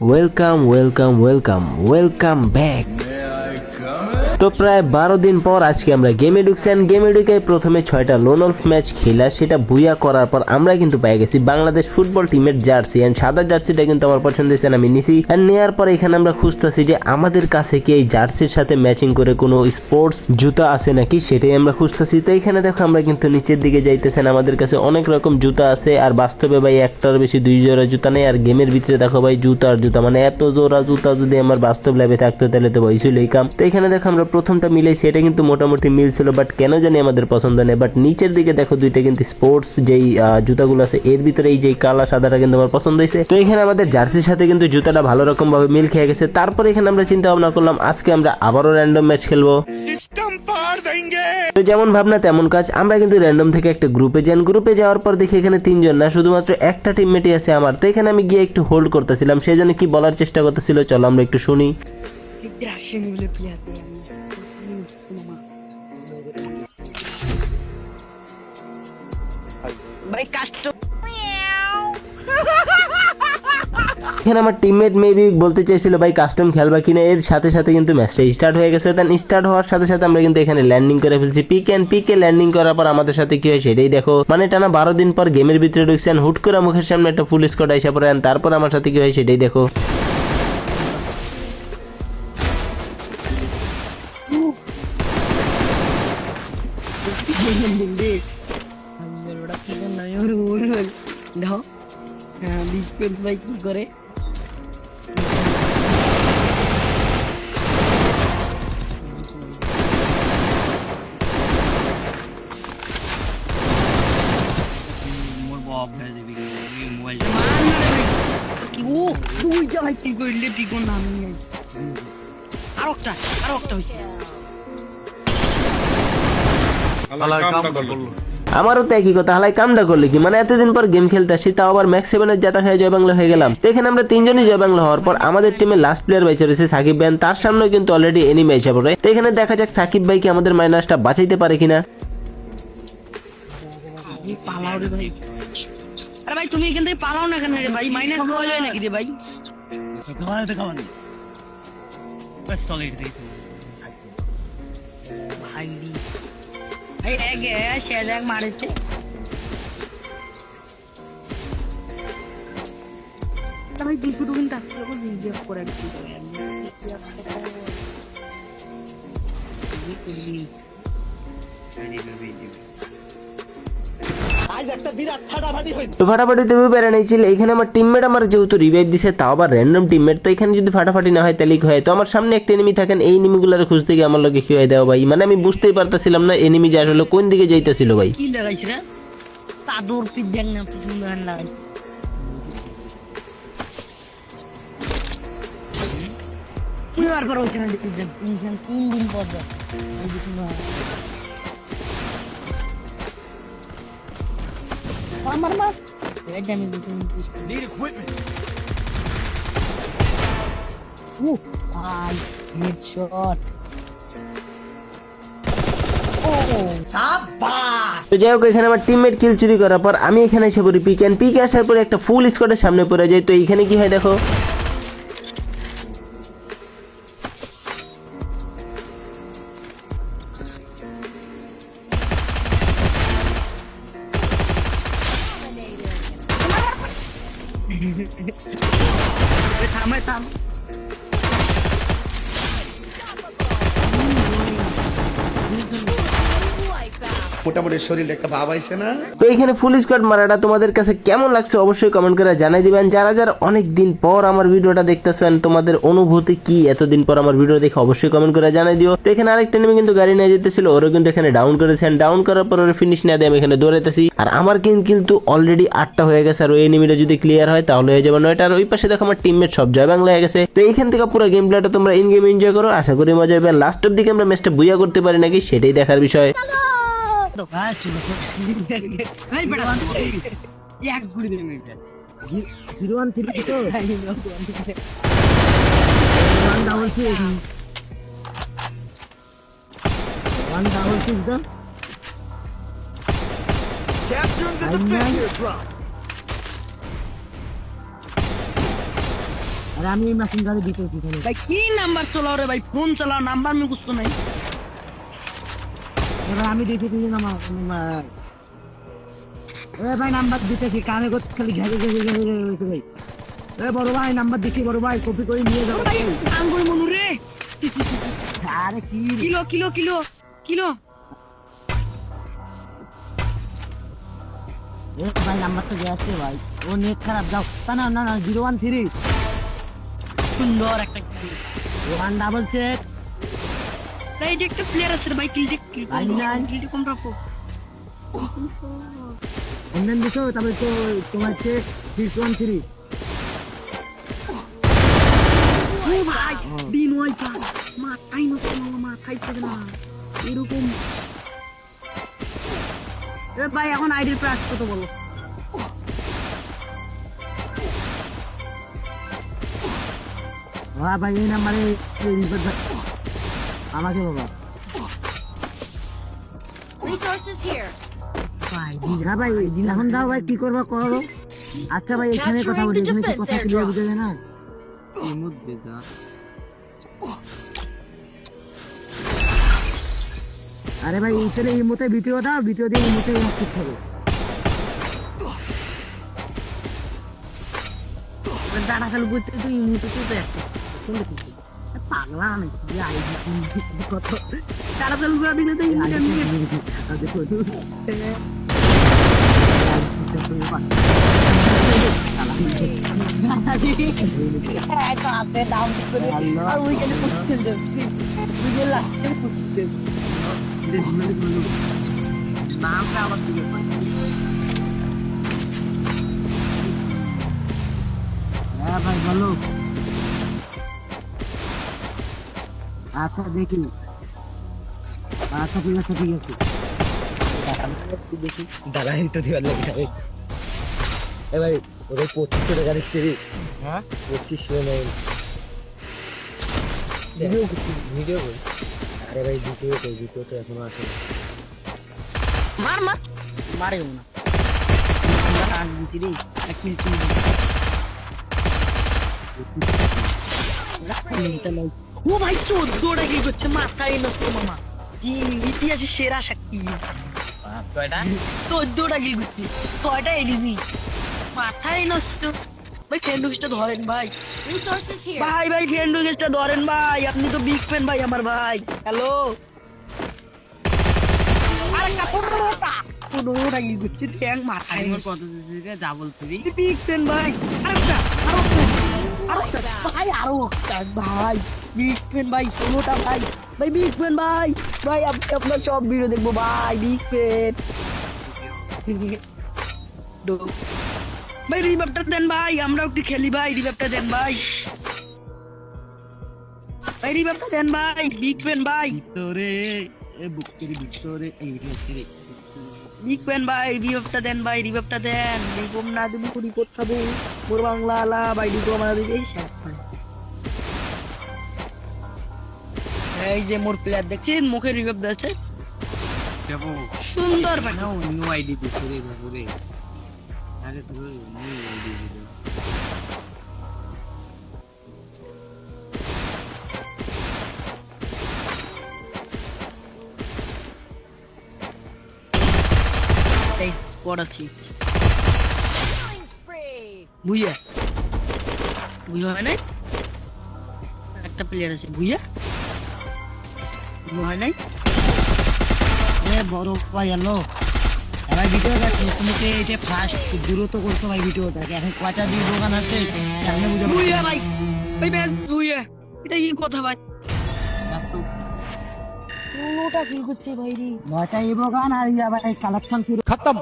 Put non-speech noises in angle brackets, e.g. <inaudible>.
Welcome, welcome, welcome, welcome back. প্রায় বারো দিন পর আজকে আমরা গেমে ঢুকছি গেমে ঢুকে প্রথমে ছয়টা লোন অফ ম্যাচ খেলা, সেটা বুয়া করার পর আমরা কিন্তু পেয়ে গেছি বাংলাদেশ ফুটবল টিমের জার্সি অ্যান্ড সাদা জার্সিটা কিন্তু আমার পছন্দ হয়েছে, আমি নিছি। আর নেওয়ার পর এখানে আমরা খুঁজতেছি যে আমাদের কাছে কি এই জার্সির সাথে ম্যাচিং করে কোনো স্পোর্টস জুতা আছে নাকি, সেটাই আমরা খুঁজতেছি। তো এখানে দেখো আমরা কিন্তু নিচের দিকে যাইতেছেন, আমাদের কাছে অনেক রকম জুতা আছে, আর বাস্তবে ভাই একটার বেশি দুই জোড়া জুতা নেই, আর গেমের ভিতরে দেখো ভাই জুতা আর জুতা মানে এত জোড়া জুতা যদি আমার বাস্তব ল্যাবে থাকতো তাহলে তো বইছিল এই কাম তো এখানে দেখো আমরা প্রথমটা মিলে সেটা কিন্তু মোটামুটি মিলছিল বাট কেন জানি আমাদের পছন্দ নেই। বাট নিচের দিকে দেখো দুইটা কিন্তু স্পোর্টস যেই জুতাগুলো আছে এর ভিতরে এই যে কালা সাদাটা কিন্তু আমার পছন্দ হয়েছে। তো এখানে আমাদের জার্সির সাথে কিন্তু জুতাটা ভালো রকম ভাবে মিল খেয়ে গেছে। তারপরে এখানে আমরা চিন্তা ভাবনা করলাম আজকে আমরা আবারও র্যান্ডম ম্যাচ খেলব। তো যেমন ভাবনা তেমন কাজ। আমরা কিন্তু র্যান্ডম থেকে একটা গ্রুপে যান গ্রুপে যাওয়ার পর দেখি এখানে তিনজন না শুধুমাত্র একটা টিমমেটই আছে আমার। তো এখানে আমি গিয়ে একটু হোল্ড করতেছিলাম সে জন্য কি বলার চেষ্টা করতেছিল চলো আমরা একটু শুনি। ভাই এখানে আমার টিমমেট মেবি বলতে চাইছিল, ভাই কাস্টম খেলবা কিনা? এর সাথে সাথে কিন্তু ম্যাচটা স্টার্ট হয়ে গেছে। দেন স্টার্ট হওয়ার সাথে সাথে আমরা কিন্তু এখানে ল্যান্ডিং করে ফেলছি। পিক অ্যান্ড পিকে ল্যান্ডিং করার পর আমাদের সাথে কি হয় সেটাই দেখো। মানে টানা বারো দিন পর গেমের ভিতরে ঢুকছেন হুট করে মুখের সামনে একটা ফুল স্কোয়াড আইসা পড়ে তারপর আমার সাথে কি হয় সেটাই দেখো। ডিসপেন্স ভাই। কি করে কি করলে আর একটা আর একটা হইছে। আল্লাহ কামটা করল। আমারও তো একই কথা হালাই কামটা করলে কি? মানে এতদিন পর গেম খেলতে আসি তাও আবার ম্যাক্স সেভেনের জাতা খেয়ে জয় বাংলা হয়ে গেলাম। তো এখানে আমরা তিনজনই জয় বাংলা হওয়ার পর আমাদের টিমের লাস্ট প্লেয়ার বাইছে রয়েছে সাকিব ভাই তার সামনে কিন্তু অলরেডি এনিমি এসে পড়ে। তো এখানে দেখা যাক সাকিব ভাই কি আমাদের মাইনাসটা বাঁচাইতে পারে কিনা। এই পালাও রে ভাই। আরে ভাই তুমি এখান থেকে পালাও না কেন রে ভাই? মাইনাস হয়ে যায় নাকি রে ভাই? ভাই এই এক এক শেল এক মারেছে। ভাই দুটো দুদিন টাকা করে তো ফাটাফাটি তুমি বেড়ে নিয়েছিল। এখানে আমার টিমমেট আমার যেহেতু রিভাইভ দিছে, তাও আবার র্যান্ডম টিমমেট তো এখানে যদি ফাটাফাটি না হয়, তাহলে কি হয়? তো আমার সামনে একটা এনিমি থাকেন, এই এনিমিগুলোর খুঁজতে গিয়ে আমার লোকে কি হয়ে দেওয়া ভাই? মানে আমি বুঝতেই পারতেছিলাম না এনিমি যে আসলে কোন দিকে যাইতেছিল ভাই? কি লাগাইছ না সুন্দর লাগাই পুরোবার পর তিন দিন পর যাই হোক, এখানে আমার টিমমেট কিল চুরি করার পর আমি এখানে এসে পড়ি। পিক অ্যান্ড পিক আসার পরে একটা ফুল স্কোয়াডের সামনে পড়ে যাই তো এখানে কি হয় দেখো? ไม่ทำไม่ทำ মোটামুটি শরীরে একটা ভাব আইছে না। তো এইখানে ফুল স্কোয়াড মারাটা তোমাদের কাছে কেমন লাগছে অবশ্যই কমেন্ট করে জানাই দিবেন। যারা যারা অনেক দিন পর আমার ভিডিওটা দেখতেছেন তোমাদের অনুভূতি কি এতদিন পর আমার ভিডিও দেখে অবশ্যই কমেন্ট করে জানাই দিও। তো এখানে আরেকটা নেমে কিন্তু গাড়ি নিয়ে যেতেছিল ওরও কিন্তু এখানে ডাউন করেছেন ডাউন করার পর ওর ফিনিশ না দিয়ে আমি এখানে দৌড়াইতেছি। আর আমার কিন্তু কিন্তু অলরেডি আটটা হয়ে গেছে আর ওই এনিমিটা যদি ক্লিয়ার হয় তাহলে হয়ে যাবে নয়টা। আর ওই পাশে দেখো আমার টিমমেট সব জয় বাংলা হয়ে গেছে। তো এইখান থেকে পুরো গেম প্লেটা তোমরা ইন গেম এনজয় করো। আশা করি মজা হবে লাস্টের দিকে আমরা ম্যাচটা বুইয়া করতে পারি নাকি সেটাই দেখার বিষয়। তো ভাই ছিল এই বেটা এক গুলি দিলাম এটা। জিরো ওয়ান থ্রি তো? One double six one double six the Capturing the defender drop. আরে আমি এই মেশিন গাড়ি দিতে ভাই কি নাম্বার চালাও রে ভাই? ফোন চালাও নাম্বার আমি বুঝতো নাই। এবার আমি দেখেছি যে ভাই নাম্বার দিতেছি কানে করতে খালি ঘেরে ঘেরে ঘেরে ঘেরে রয়েছে ভাই এ বড় ভাই নাম্বার দিচ্ছি বড় ভাই কপি করে নিয়ে যাব ভাই মনু রে। আরে কি কিলো কিলো কিলো কিলো। ভাই নাম্বারটা গেছে ভাই। ও নেট খারাপ যাও। তা না না না জিরো ওয়ান থ্রি সুন্দর একটা ওয়ান ডাবল চেক এটা একটা প্লেয়ার আছে ভাই কিল কিল ভাই, নাই। কিল কম রাখো। অনলাইন দিছো তারপরে তো তোমার চেক সিক্স ওয়ান থ্রি ভাই ওই পা মাথায় নষ্ট মাথায় থেকে না। এরকম। ভাই এখন আইডির প্রাইস কত বলো? ভাই এই নাম্বারে আমাকে বাবা। Resources here. ভাই ভাই এখন দাও ভাই কি করব করো? আচ্ছা ভাই এখানে কথা বলি এখানে কি কথা ক্লিয়ার বুঝে যায় না? আরে ভাই এই ছেলে এই মতে ভিডিও দাও ভিডিও দিয়ে এই মতে ঠিক হবে। দাঁড়া খেলে বুঝতে তুই ইমুতে তুই তো একটা শুনলে কিছু পাগলা নাকি? কত খেলে বুঝতে দিলে তো ইমুতে নামটা আবার হ্যাঁ ভাই বলো। আচ্ছা দেখি। আচ্ছা ঠিক আছে ঠিক আছে। দাঁড়াই তো দিবার লাগে যাবে। এ ভাই ওদের পঁচিশশো টাকা দিচ্ছে। রে হ্যাঁ? পঁচিশশো নেই। ভিডিও ভিডিও করি আরে ভাই ভিডিও করি ভিডিও তো এখনও আসে মার মার। মারেও না। <laughs> রে ও ভাই চোদ্দটা কি করছে মাথায় নষ্ট মামা কি ইতিহাসে সেরা শক্তি কয়টা চোদ্দটা কি করছে ছয়টা এলিমি মাথায় নষ্ট ভাই ফ্রেন্ডুকেসটা ধরেন ভাই ভাই ভাই ফ্রেন্ডুকেসটা ধরেন ভাই আপনি তো বিগ ফ্যান ভাই আমার ভাই হ্যালো আরে পনেরোটা কি করছে ট্যাঙ্ক মাথায় কত ডাবল থ্রি বিগ ফ্যান ভাই ভাই আরও ভাই। বিগ ফ্যান ভাই ষোলোটা ভাই। ভাই বিগ ফ্যান ভাই। ভাই আপনি আপনার সব ভিডিও দেখব ভাই বিগ ফ্যান <laughs> ভাই রিভাবটা দেন ভাই আমরাও একটু খেলি ভাই রিভাবটা দেন ভাই। ভাই রিভাবটা দেন ভাই বিগ ফ্যান ভাই। ভিতরে এ বুকের ভিতরে এই ভিতরে বিগ ফ্যান ভাই রিভাবটা দেন ভাই রিভাবটা দেন। রিভব না দিবি রিপোর্ট খাব মোর বাংলা আলা ভাই দিবি এই এই যে মোর প্লেয়ার দেখছেন মুখে রিভাব দিয়েছে। সুন্দর ভাই না নিউ আইডি ভিতরে ভিতরে আরে তো নিউ আইডি ভিতরে এই স্কোয়াড আছে। ভুইয়া ভুইয়া হয় নাই একটা প্লেয়ার আছে ভুইয়া হয় নাই? বড় ভাই হ্যালো এবার ভিডিও দেখছি তুমি তো এটা ফার্স্ট দূরত্ব করছ ভাই ভিডিওটাকে এখন কয়টা দিয়ে দোকান আছে? সামনে বুঝে ভুইয়া ভাই। ভাই ব্যাস ভুইয়া এটা কি কথা ভাই? ষোলোটা কি করছে ভাই রে? নয়টা এই দোকান আর ইয়া ভাই কালেকশন শুরু। খতম।